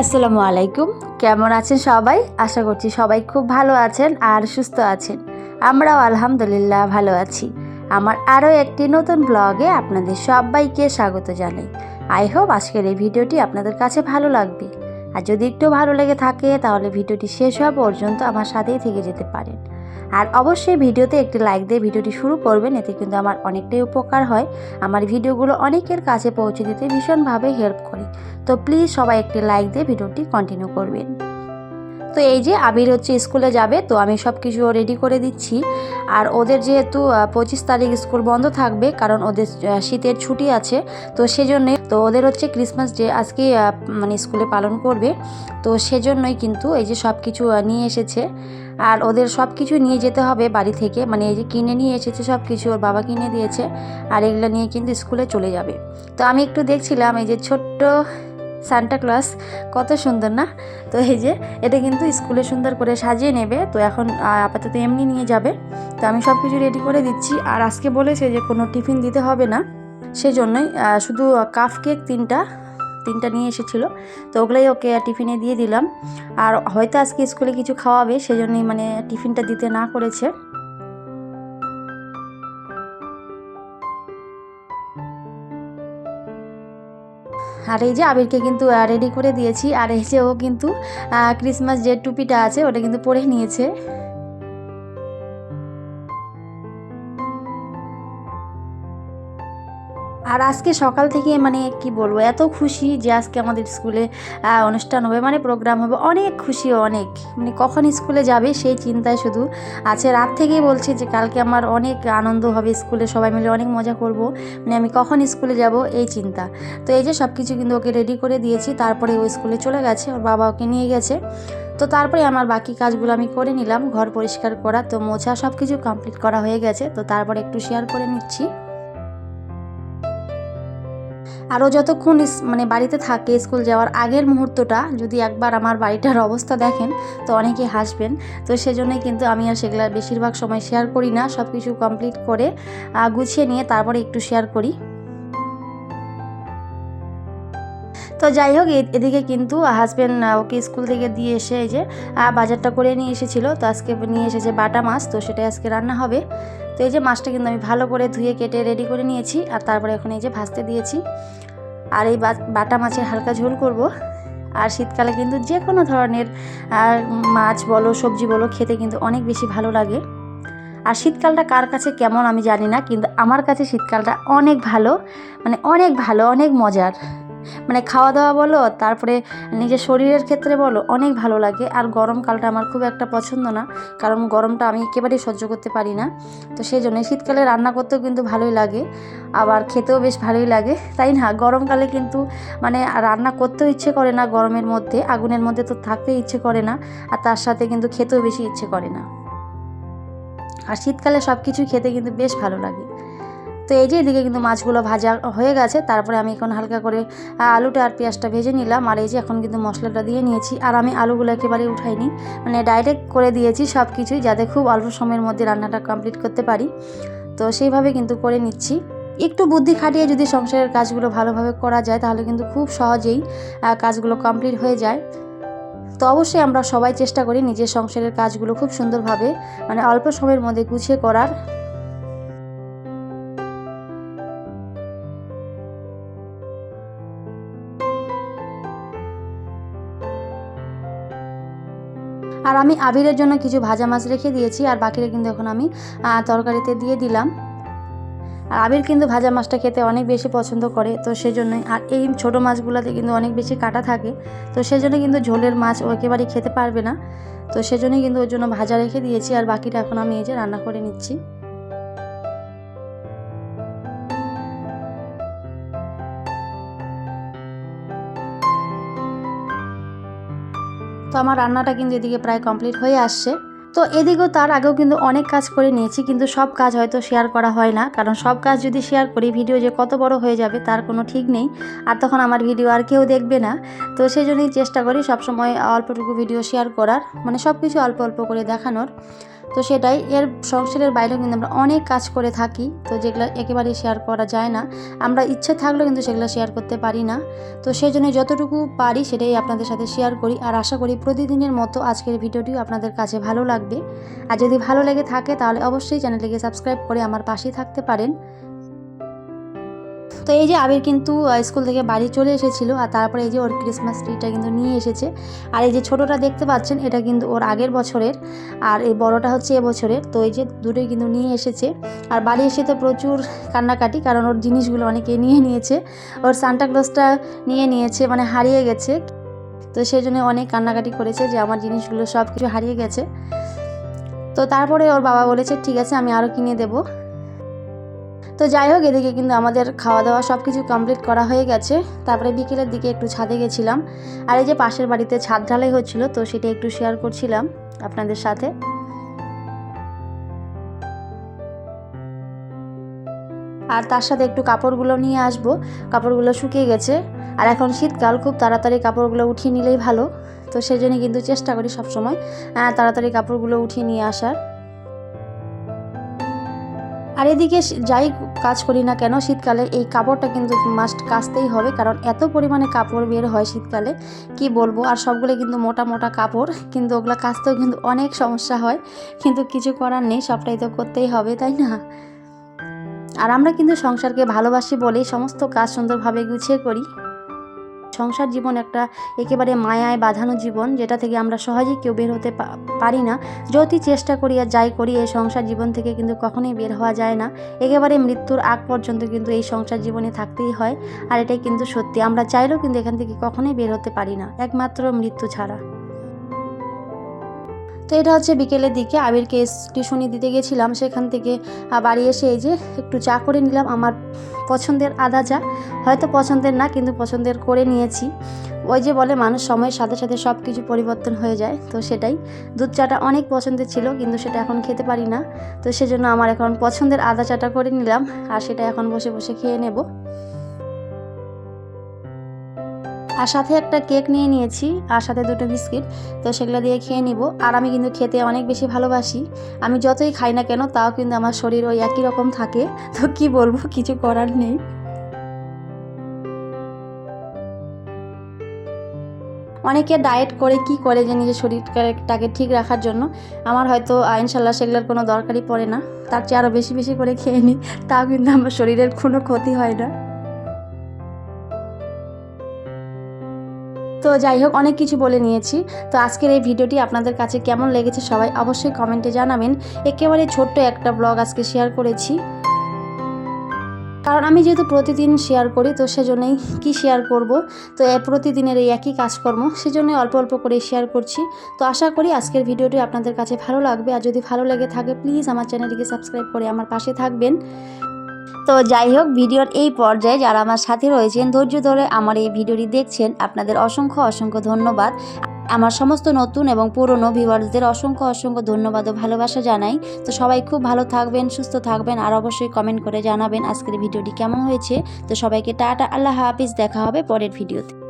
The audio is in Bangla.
আসসালামু আলাইকুম। কেমন আছেন সবাই? আশা করছি সবাই খুব ভালো আছেন আর সুস্থ আছেন। আমরাও আলহামদুলিল্লাহ ভালো আছি। আমার আরও একটি নতুন ব্লগে আপনাদের সবাইকে স্বাগত জানাই। আই হোপ আজকের এই ভিডিওটি আপনাদের কাছে ভালো লাগবে। আর যদি একটু ভালো লেগে থাকে, তাহলে ভিডিওটি শেষ হওয়া পর্যন্ত আমার সাথেই থেকে যেতে পারেন। আর অবশ্যই ভিডিওতে একটি লাইক দিয়ে ভিডিওটি শুরু করবেন, এতে কিন্তু আমার অনেকটাই উপকার হয়। আমার ভিডিওগুলো অনেকের কাছে পৌঁছে দিতে ভীষণভাবে হেল্প করে। তো প্লিজ সবাই একটি লাইক দিয়ে ভিডিওটি কন্টিনিউ করবেন। তো এই যে আবির হচ্ছে স্কুলে যাবে, তো আমি সব কিছু রেডি করে দিচ্ছি। আর ওদের যেহেতু পঁচিশ তারিখ স্কুল বন্ধ থাকবে, কারণ ওদের শীতের ছুটি আছে, তো সেজন্যে, তো ওদের হচ্ছে ক্রিসমাস ডে আজকে মানে স্কুলে পালন করবে। তো সেজন্যই কিন্তু এই যে সব কিছু নিয়ে এসেছে। আর ওদের সব কিছু নিয়ে যেতে হবে বাড়ি থেকে মানে এই যে কিনে নিয়ে এসেছে সব কিছু ওর বাবা কিনে দিয়েছে, আর এগুলো নিয়ে কিন্তু স্কুলে চলে যাবে। তো আমি একটু দেখছিলাম, এই যে ছোট্ট সান্টা ক্লাস, কত সুন্দর না? তো এই যে, এটা কিন্তু স্কুলে সুন্দর করে সাজিয়ে নেবে। তো এখন আপাতত এমনি নিয়ে যাবে। তো আমি সব কিছু রেডি করে দিচ্ছি। আর আজকে বলেছে যে কোনো টিফিন দিতে হবে না। সেজন্যই শুধু কাপ কেক তিনটা তিনটা নিয়ে এসেছিল। তো ওগুলোই ওকে টিফিনে দিয়ে দিলাম। আর হয়তো আজকে স্কুলে কিছু খাওয়াবে, সেজন্যই মানে টিফিনটা দিতে না করেছে। আর এই যে আবিরকে কিন্তু রেডি করে দিয়েছি। আর এই যে ও কিন্তু ক্রিসমাস যে টুপিটা আছে, ওটা কিন্তু পরে নিয়েছে। আর আজকে সকাল থেকে মানে কি বলব, এত খুশি যে আজকে আমাদের স্কুলে অনুষ্ঠান হবে মানে প্রোগ্রাম হবে। অনেক খুশি অনেক। মানে কখন স্কুলে যাবে সেই চিন্তায় শুধু আছে। রাত থেকেই বলছে যে কালকে আমার অনেক আনন্দ হবে স্কুলে, সবাই মিলে অনেক মজা করব। মানে আমি কখন স্কুলে যাব এই চিন্তা। তো এই যে সব কিছু কিন্তু ওকে রেডি করে দিয়েছি। তারপরে ও স্কুলে চলে গেছে, ওর বাবা ওকে নিয়ে গেছে। তো তারপরে আমার বাকি কাজগুলো আমি করে নিলাম, ঘর পরিষ্কার করা। তো মোছা সব কিছু কমপ্লিট করা হয়ে গেছে। তো তারপরে একটু শেয়ার করে নিচ্ছি। আরও যতক্ষণ মানে বাড়িতে থাকে স্কুল যাওয়ার আগের মুহূর্তটা, যদি একবার আমার বাড়িটার অবস্থা দেখেন, তো অনেকে হাসবেন। তো সেজন্যই কিন্তু আমি আর সেগুলো বেশিরভাগ সময় শেয়ার করি না সব কিছু কমপ্লিট করে গুছিয়ে নিয়ে তারপরে একটু শেয়ার করি। তো যাই হোক এদিকে কিন্তু হাজব্যান্ড ওকে স্কুল থেকে দিয়ে এসে এই যে বাজারটা করে নিয়ে এসেছিল। তো আজকে নিয়ে এসেছে বাটা মাছ, তো সেটাই আজকে রান্না হবে। তো এই যে মাছটা কিন্তু আমি ভালো করে ধুয়ে কেটে রেডি করে নিয়েছি, আর তারপরে এখন এই যে ভাজতে দিয়েছি। আর এই বাটা মাছের হালকা ঝোল করব। আর শীতকালে কিন্তু যে কোনো ধরনের মাছ বলো, সবজি বলো, খেতে কিন্তু অনেক বেশি ভালো লাগে। আর শীতকালটা কার কাছে কেমন আমি জানি না, কিন্তু আমার কাছে শীতকালটা অনেক ভালো মানে অনেক ভালো, অনেক মজার। মানে খাওয়া দাওয়া বলো, তারপরে নিজের শরীরের ক্ষেত্রে বলো, অনেক ভালো লাগে। আর গরমকালটা আমার খুব একটা পছন্দ না, কারণ গরমটা আমি একেবারেই সহ্য করতে পারি না। তো সেই জন্য শীতকালে রান্না করতেও কিন্তু ভালোই লাগে, আবার খেতেও বেশ ভালোই লাগে। তাই না? গরমকালে কিন্তু মানে রান্না করতেও ইচ্ছে করে না গরমের মধ্যে, আগুনের মধ্যে তো থাকতেই ইচ্ছে করে না, আর তার সাথে কিন্তু খেতেও বেশি ইচ্ছে করে না। আর শীতকালে সব কিছু খেতে কিন্তু বেশ ভালো লাগে। তো এই যে এদিকে কিন্তু মাছগুলো ভাজা হয়ে গেছে, তারপরে আমি এখন হালকা করে আলুটা আর পেঁয়াজটা ভেজে নিলাম, আর এই যে এখন কিন্তু মশলাটা দিয়ে নিয়েছি, আর আমি আলুগুলো একেবারে উঠাইনি মানে ডাইরেক্ট করে দিয়েছি সব কিছুই যাতে খুব অল্প সময়ের মধ্যে রান্নাটা কমপ্লিট করতে পারি। তো সেইভাবে কিন্তু করে নিচ্ছি। একটু বুদ্ধি খাটিয়ে যদি সংসারের কাজগুলো ভালোভাবে করা যায়, তাহলে কিন্তু খুব সহজেই কাজগুলো কমপ্লিট হয়ে যায়। তো অবশ্যই আমরা সবাই চেষ্টা করি নিজের সংসারের কাজগুলো খুব সুন্দরভাবে মানে অল্প সময়ের মধ্যে গুছিয়ে করার। আর আমি আবিরের জন্য কিছু ভাজা মাছ রেখে দিয়েছি, আর বাকিটা কিন্তু এখন আমি তরকারিতে দিয়ে দিলাম। আর আবির কিন্তু ভাজা মাছটা খেতে অনেক বেশি পছন্দ করে, তো সেজন্যই। আর এই ছোটো মাছগুলোতে কিন্তু অনেক বেশি কাটা থাকে, তো সেজন্য কিন্তু ঝোলের মাছ একেবারেই খেতে পারবে না। তো সেজন্যই কিন্তু ওর জন্য ভাজা রেখে দিয়েছি, আর বাকিটা এখন আমি এই যে রান্না করে নিচ্ছি। তো আমার রান্নাটা কিন্তু এদিকে প্রায় কমপ্লিট হয়ে আসছে। তো এদিকেও তার আগেও কিন্তু অনেক কাজ করে নিয়েছি, কিন্তু সব কাজ হয়তো শেয়ার করা হয় না। কারণ সব কাজ যদি শেয়ার করি ভিডিও যে কত বড় হয়ে যাবে তার কোনো ঠিক নেই। আর তখন আমার ভিডিও আর কেউ দেখবে না। তো সেই জন্যই চেষ্টা করি সবসময় অল্পটুকু ভিডিও শেয়ার করার মানে সব কিছু অল্প অল্প করে দেখানোর। তো সেটাই, এর সংসারের বাইরেও কিন্তু আমরা অনেক কাজ করে থাকি, তো যেগুলো একেবারে শেয়ার করা যায় না। আমরা ইচ্ছে থাকলেও কিন্তু সেগুলো শেয়ার করতে পারি না। তো সেই জন্য যতটুকু পারি সেটাই আপনাদের সাথে শেয়ার করি। আর আশা করি প্রতিদিনের মতো আজকের ভিডিওটিও আপনাদের কাছে ভালো লাগবে। আর যদি ভালো লেগে থাকে তাহলে অবশ্যই চ্যানেলটিকে সাবস্ক্রাইব করে আমার পাশেই থাকতে পারেন। তো এই যে আবির কিন্তু স্কুল থেকে বাড়ি চলে এসেছিল আর তারপরে এই যে ওর ক্রিসমাস ট্রিটা কিন্তু নিয়ে এসেছে। আর এই যে ছোটোটা দেখতে পাচ্ছেন, এটা কিন্তু ওর আগের বছরের আর এই বড়টা হচ্ছে এবছরের তো এই যে দুটোই কিন্তু নিয়ে এসেছে। আর বাড়ি এসে তো প্রচুর কান্নাকাটি, কারণ ওর জিনিসগুলো অনেকে নিয়ে নিয়েছে। ওর সান্টাক্লজটা নিয়ে নিয়েছে মানে হারিয়ে গেছে। তো সেই জন্য অনেক কান্নাকাটি করেছে যে আমার জিনিসগুলো সব কিছু হারিয়ে গেছে। তো তারপরে ওর বাবা বলেছে, ঠিক আছে, আমি আরও কিনে দেবো। তো যাই হোক, এদিকে কিন্তু আমাদের খাওয়া দাওয়া সব কিছু কমপ্লিট করা হয়ে গেছে। তারপরে বিকেলের দিকে একটু ছাদে গেছিলাম। আর এই যে পাশের বাড়িতে ছাদ ঢালাই হচ্ছিল, তো সেটা একটু শেয়ার করছিলাম আপনাদের সাথে। আর তার সাথে একটু কাপড়গুলো নিয়ে আসব। কাপড়গুলো শুকিয়ে গেছে। আর এখন শীতকাল, খুব তাড়াতাড়ি কাপড়গুলো উঠিয়ে নিলেই ভালো। তো সেই জন্য কিন্তু চেষ্টা করি সবসময় তাড়াতাড়ি কাপড়গুলো উঠিয়ে নিয়ে আসার। আর এদিকে যাই কাজ করি না কেন, শীতকালে এই কাপড়টা কিন্তু মাস্ট কাচতেই হবে, কারণ এত পরিমাণে কাপড় বের হয় শীতকালে, কি বলব? আর সবগুলো কিন্তু মোটা মোটা কাপড়, কিন্তু ওগুলো কাচতেও কিন্তু অনেক সমস্যা হয়, কিন্তু কিছু করার নেই, সবটাই তো করতেই হবে, তাই না? আর আমরা কিন্তু সংসারকে ভালোবাসি বলেই সমস্ত কাজ সুন্দরভাবে গুছিয়ে করি। সংসার জীবন একটা একেবারে মায়ায় বাঁধানো জীবন, যেটা থেকে আমরা সহজেই কেউ বের হতে পারি না। যদি চেষ্টা করি আর যাই করি, এই সংসার জীবন থেকে কিন্তু কখনোই বের হওয়া যায় না। একেবারে মৃত্যুর আগ পর্যন্ত কিন্তু এই সংসার জীবনে থাকতেই হয়। আর এটাই কিন্তু সত্যি। আমরা চাইলেও কিন্তু এখান থেকে কখনোই বের হতে পারি না। একমাত্র মৃত্যু ছাড়া। তো এটা হচ্ছে বিকেলের দিকে। আবিরকে টিউশনি দিতে গেছিলাম, সেখান থেকে বাড়ি এসে এই যে একটু চা করে নিলাম। আমার পছন্দের আদা চা। হয়তো পছন্দের না, কিন্তু পছন্দের করে নিয়েছি। ওই যে বলে, মানুষ সময়ের সাথে সাথে সব কিছু পরিবর্তন হয়ে যায়, তো সেটাই। দুধ চাটা অনেক পছন্দের ছিল, কিন্তু সেটা এখন খেতে পারি না। তো সেজন্য আমার এখন পছন্দের আদা চাটা করে নিলাম, আর সেটা এখন বসে বসে খেয়ে নেব। আর সাথে একটা কেক নিয়ে নিয়েছি, আর সাথে দুটো বিস্কিট। তো সেগুলো দিয়ে খেয়ে নিব। আর আমি কিন্তু খেতে অনেক বেশি ভালোবাসি। আমি যতই খাই না কেন, তাও কিন্তু আমার শরীর ওই একই রকম থাকে। তো কি বলব, কিছু করার নেই। অনেকে ডায়েট করে কি করে যে নিজের শরীরটাকে ঠিক রাখার জন্য। আমার হয়তো ইনশাল্লাহ সেগুলোর কোনো দরকারই পড়ে না। তার চেয়ে আরও বেশি বেশি করে খেয়ে নিই। তাও কিন্তু আমার শরীরের কোনো ক্ষতি হয় না। তো যাই হোক, অনেক কিছু বলে নিয়েছি। তো আজকের এই ভিডিওটি আপনাদের কাছে কেমন লেগেছে সবাই অবশ্যই কমেন্টে জানাবেন। একেবারে ছোট্ট একটা ব্লগ আজকে শেয়ার করেছি। কারণ আমি যেহেতু প্রতিদিন শেয়ার করি, তো সেজন্যই কি শেয়ার করব? তো প্রতিদিনের এই একই কাজকর্ম সেজন্য অল্প অল্প করে শেয়ার করছি। তো আশা করি আজকের ভিডিওটি আপনাদের কাছে ভালো লাগবে। আর যদি ভালো লেগে থাকে, প্লিজ আমার চ্যানেলটিকে সাবস্ক্রাইব করে আমার পাশে থাকবেন। তো যাই হোক, ভিডিওর এই পর্যায়ে যারা আমার সাথে রয়েছেন, ধৈর্য ধরে আমার এই ভিডিওটি দেখছেন, আপনাদের অসংখ্য অসংখ্য ধন্যবাদ। আমার সমস্ত নতুন এবং পুরনো ভিউয়ার্সদের অসংখ্য অসংখ্য ধন্যবাদ ও ভালোবাসা জানাই। তো সবাই খুব ভালো থাকবেন, সুস্থ থাকবেন, আর অবশ্যই কমেন্ট করে জানাবেন আজকের ভিডিওটি কেমন হয়েছে। তো সবাইকে টাটা, আল্লাহ হাফিজ, দেখা হবে পরের ভিডিওতে।